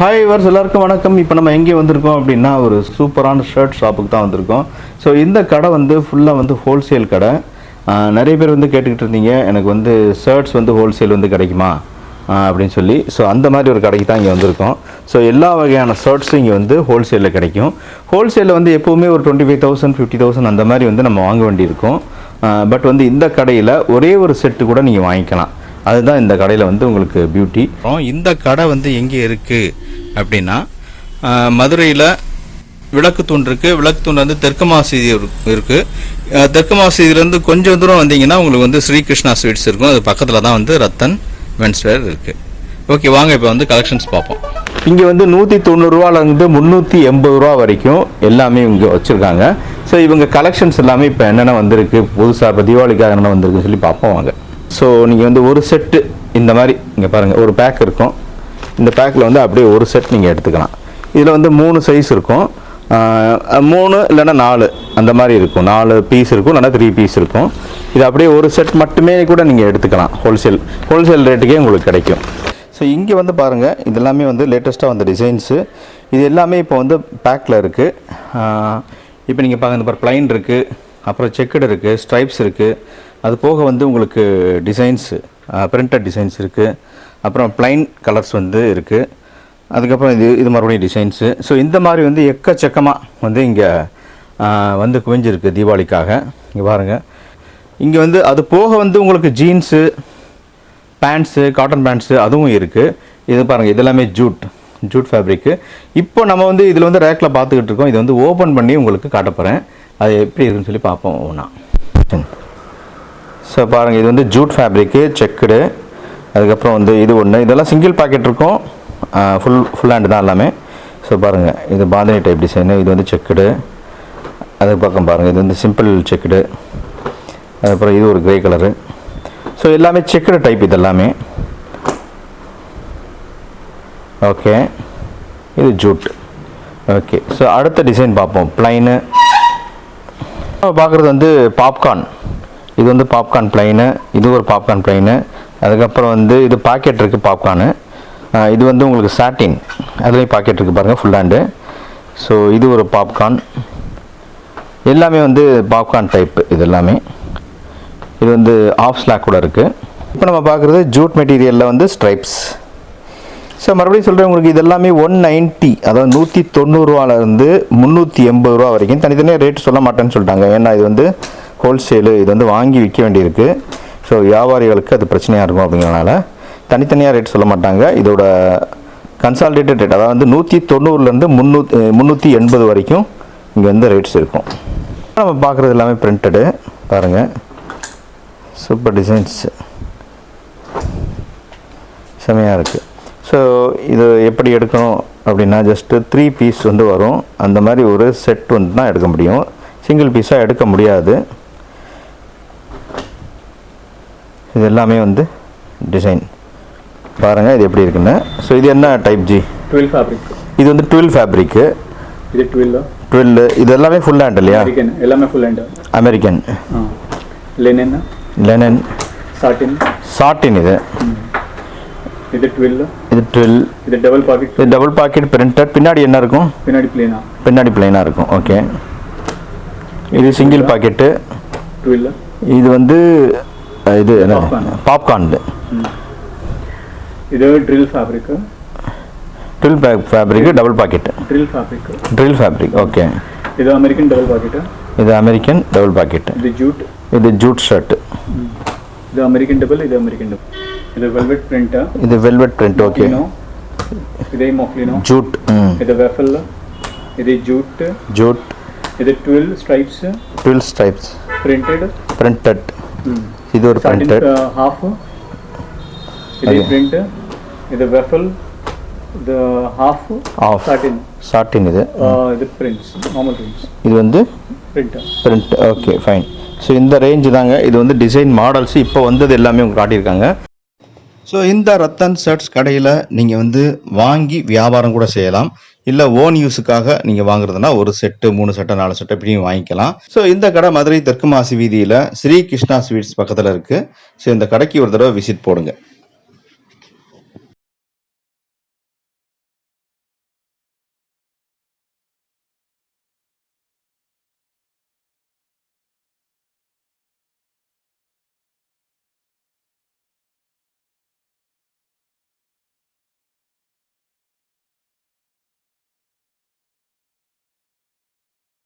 Hi verse எல்லாருக்கும் வணக்கம். இப்போ நம்ம எங்கே வந்திருக்கோம் அப்படின்னா ஒரு சூப்பரான ஷர்ட் ஷாப்புக்கு தான் வந்திருக்கோம். ஸோ இந்த கடை வந்து ஃபுல்லாக வந்து ஹோல்சேல் கடை. நிறைய பேர் வந்து கேட்டுக்கிட்டு இருந்தீங்க எனக்கு வந்து ஷர்ட்ஸ் வந்து ஹோல்சேல் வந்து கிடைக்குமா? அப்படின்னு சொல்லி. ஸோ அந்த மாதிரி ஒரு கடைக்கு தான் இங்கே வந்திருக்கோம். ஸோ எல்லா வகையான ஷர்ட்ஸும் இங்கே வந்து ஹோல்சேலில் கிடைக்கும். ஹோல்சேலில் வந்து எப்போவுமே ஒரு twenty five thousand fifty thousand அந்த மாதிரி வந்து நம்ம வாங்க வேண்டியிருக்கும். பட் வந்து இந்த கடையில் ஒரே ஒரு செட்டு கூட நீங்கள் வாங்கிக்கலாம். அதுதான் இந்த கடையில் வந்து உங்களுக்கு பியூட்டி அப்புறம் இந்த கடை வந்து எங்கே இருக்குது அப்படின்னா மதுரையில் விளக்கு தூண் இருக்குது விளக்கு தூண் வந்து தெற்கு மாசீதி இருக்குது தெற்கு மாசீதியிலேருந்து கொஞ்சம் தூரம் வந்தீங்கன்னா உங்களுக்கு வந்து ஸ்ரீகிருஷ்ணா ஸ்வீட்ஸ் இருக்கும். அது பக்கத்தில் தான் வந்து ரத்தன் வென்ஸ்வேர் இருக்குது ஓகே வாங்க இப்போ வந்து கலெக்ஷன்ஸ் பார்ப்போம். இங்கே வந்து நூற்றி தொண்ணூறுரூவாலேருந்து முந்நூற்றி எண்பது ரூபா வரைக்கும் எல்லாமே இங்கே வச்சுருக்காங்க. ஸோ இவங்க கலெக்ஷன்ஸ் எல்லாமே இப்போ என்னென்ன வந்திருக்கு? புதுசாக இப்போ தீபாவளிக்காக என்னென்ன வந்திருக்குன்னு சொல்லி பார்ப்போம் வாங்க. ஸோ நீங்கள் வந்து ஒரு செட்டு இந்த மாதிரி இங்கே பாருங்கள் ஒரு பேக் இருக்கும். இந்த பேக்கில் வந்து அப்படியே ஒரு செட் நீங்கள் எடுத்துக்கலாம். இதில் வந்து மூணு சைஸ் இருக்கும். மூணு இல்லைன்னா நாலு அந்த மாதிரி இருக்கும். நாலு பீஸ் இருக்கும் இல்லைன்னா த்ரீ பீஸ் இருக்கும். இது அப்படியே ஒரு செட் மட்டுமே கூட நீங்கள் எடுத்துக்கலாம். ஹோல்சேல் ஹோல்சேல் ரேட்டுக்கே உங்களுக்கு கிடைக்கும். ஸோ இங்கே வந்து பாருங்கள் இதெல்லாமே வந்து லேட்டஸ்ட்டாக வந்த டிசைன்ஸு இது எல்லாமே இப்போ வந்து பேக்கில் இருக்குது இப்போ நீங்கள் பாருங்க இந்த பாரு ப்ளைன் இருக்குது அப்புறம் செக்குடு இருக்குது ஸ்ட்ரைப்ஸ் இருக்குது அது போக வந்து உங்களுக்கு டிசைன்ஸு பிரிண்டட் டிசைன்ஸ் இருக்குது அப்புறம் ப்ளைன் கலர்ஸ் வந்து இருக்குது அதுக்கப்புறம் இது இது மறுபடியும் டிசைன்ஸு ஸோ இந்த மாதிரி வந்து எக்கச்சக்கமாக வந்து இங்கே வந்து குவிஞ்சிருக்கு தீபாவளிக்காக. இங்கே பாருங்கள் இங்கே வந்து அது போக வந்து உங்களுக்கு ஜீன்ஸு பேண்ட்ஸு காட்டன் பேண்ட்ஸு அதுவும் இருக்குது இது பாருங்கள் இதெல்லாமே ஜூட் ஜூட் ஃபேப்ரிக்கு இப்போ நம்ம வந்து இதில் வந்து ரேக்கில் பார்த்துக்கிட்டு இருக்கோம். இது வந்து ஓப்பன் பண்ணி உங்களுக்கு காட்ட போகிறேன் அது எப்படி இருக்குன்னு சொல்லி பார்ப்போம். ஒன்றா ஸோ பாருங்கள் இது வந்து ஜூட் ஃபேப்ரிக்கு செக்குடு அதுக்கப்புறம் வந்து இது ஒன்று இதெல்லாம் சிங்கிள் பாக்கெட் இருக்கும். ஃபுல் ஃபுல் ஹேண்டு தான் எல்லாமே. ஸோ பாருங்கள் இது பாந்தினி டைப் டிசைனு இது வந்து செக்குடு அதுக்கு பக்கம் பாருங்கள் இது வந்து சிம்பிள் செக்குடு அதுக்கப்புறம் இது ஒரு கிரே கலரு ஸோ எல்லாமே செக்குடு டைப் இது எல்லாமே ஓகே இது ஜூட் ஓகே ஸோ அடுத்த டிசைன் பார்ப்போம். ப்ளைனு பார்க்குறது வந்து பாப்கார்ன் இது வந்து பாப்கார்ன் ப்ளைனு இது ஒரு பாப்கார்ன் ப்ளைனு அதுக்கப்புறம் வந்து இது பாக்கெட் இருக்குது பாப்கார்னு. இது வந்து உங்களுக்கு சாட்டின் அதுலேயும் பாக்கெட் இருக்குது பாருங்கள் ஃபுல் ஹேண்டு ஸோ இது ஒரு பாப்கார்ன் எல்லாமே வந்து பாப்கார்ன் டைப் இது எல்லாமே. இது வந்து ஆஃப் ஸ்லாக் கூட இருக்குது இப்போ நம்ம பார்க்குறது ஜூட் மெட்டீரியலில் வந்து ஸ்ட்ரைப்ஸ் ஸோ மறுபடியும் சொல்கிறேன் உங்களுக்கு இது எல்லாமே ஒன் நைன்ட்டி அதாவது நூற்றி தொண்ணூறுரூவாலேருந்து முந்நூற்றி எண்பது ரூபா வரைக்கும். தனித்தனியாக ரேட் சொல்ல மாட்டேன்னு சொல்லிட்டாங்க. ஏன்னா இது வந்து ஹோல்சேலு இது வந்து வாங்கி விற்க வேண்டியிருக்கு. ஸோ வியாபாரிகளுக்கு அது பிரச்சனையாக இருக்கும் அப்படிங்கிறனால தனித்தனியாக ரேட் சொல்ல மாட்டாங்க. இதோட கன்சால்டேட்டட் ரேட் அதாவது வந்து நூற்றி தொண்ணூறுலேருந்து முந்நூற்றி முந்நூற்றி எண்பது வரைக்கும் இங்கே வந்து ரேட்ஸ் இருக்கும். நம்ம பார்க்குறது எல்லாமே பிரிண்டடு பாருங்கள் சூப்பர் டிசைன்ஸ் செமையாக இருக்குது ஸோ இது எப்படி எடுக்கணும் அப்படின்னா ஜஸ்ட்டு த்ரீ பீஸ் வந்து வரும். அந்த மாதிரி ஒரு செட் வந்து தான் எடுக்க முடியும். சிங்கிள் பீஸாக எடுக்க முடியாது. இது எல்லாமே வந்து டிசைன் பாருங்கள் இது எப்படி இருக்குன்னு. ஸோ இது என்ன டைப் ஜி டுவெல் ஃபேப்ரிக் இது வந்து டுவெல் ஃபேப்ரிக்கு இது டுவெல் டுவெல் இது எல்லாமே ஃபுல் ஹேண்ட் இல்லையா? எல்லாமே full hand American linen linen satin satin இது. இது டுவெல் இது டுவெல் இது டபுள் பாக்கெட் இது டபுள் பாக்கெட் பிரிண்டட் பின்னாடி என்ன இருக்கும்? பின்னாடி பிளேனா பின்னாடி பிளேனா இருக்கும். ஓகே இது சிங்கிள் பாக்கெட்டு டுவெல் இது வந்து இது Popcorn. பாப்கார்ன் ಇದು drill fabric drill back fabric double pocket drill fabric drill fabric okay ಇದು ಅಮೆರಿಕನ್ ಡಬಲ್ ಪಾಕೆಟ್ இது ಅಮೆರಿಕನ್ டபுள் பாக்கெட்டு ಇದು ಜೂಟ್ இது ஜூட் ஷர்ட் ಇದು ಅಮೆರಿಕನ್ ಡಬಲ್ ಇದು ಅಮೆರಿಕನ್ ಡಬಲ್ ಇದು ವೆಲ್ವೆಟ್ ಪ್ರಿಂಟ್ இது வெல்வெட் பிரிண்ட் ஓகே ಇದೇ ಮೊಕ್ಲಿನೋ ஜூட் ம் ಇದು ವೆಫಲ್ ಇದು ಜೂಟ್ ஜூட் ಇದು twill stripes drill stripes printed printed இது ஒரு பிரிண்டட் ஹாஃப் இது பிரிண்ட் இது வெஃபல் இது ஹாஃப் ஆஃப் சாட்டின் சாட்டின் இது. இது பிரிண்ட்ஸ் நார்மல் பிரிண்ட்ஸ் இது வந்து print print okay fine so இந்த ரேஞ்சு தாங்க. இது வந்து டிசைன் மாடல்ஸ் இப்போ வந்தது எல்லாமே உங்களுக்கு காட்டியிருக்காங்க. ஸோ இந்த ரத்தன் ஷர்ட்ஸ் கடையில் நீங்கள் வந்து வாங்கி வியாபாரம் கூட செய்யலாம். இல்லை ஓன் யூஸுக்காக நீங்கள் வாங்குறதுனா ஒரு செட்டு மூணு செட்டு நாலு செட்டு இப்படியும் வாங்கிக்கலாம். ஸோ இந்த கடை மதுரை தெற்கு மாசி வீதியில் ஸ்ரீ கிருஷ்ணா ஸ்வீட்ஸ் பக்கத்தில் இருக்குது ஸோ இந்த கடைக்கு ஒரு தடவை விசிட் போடுங்க.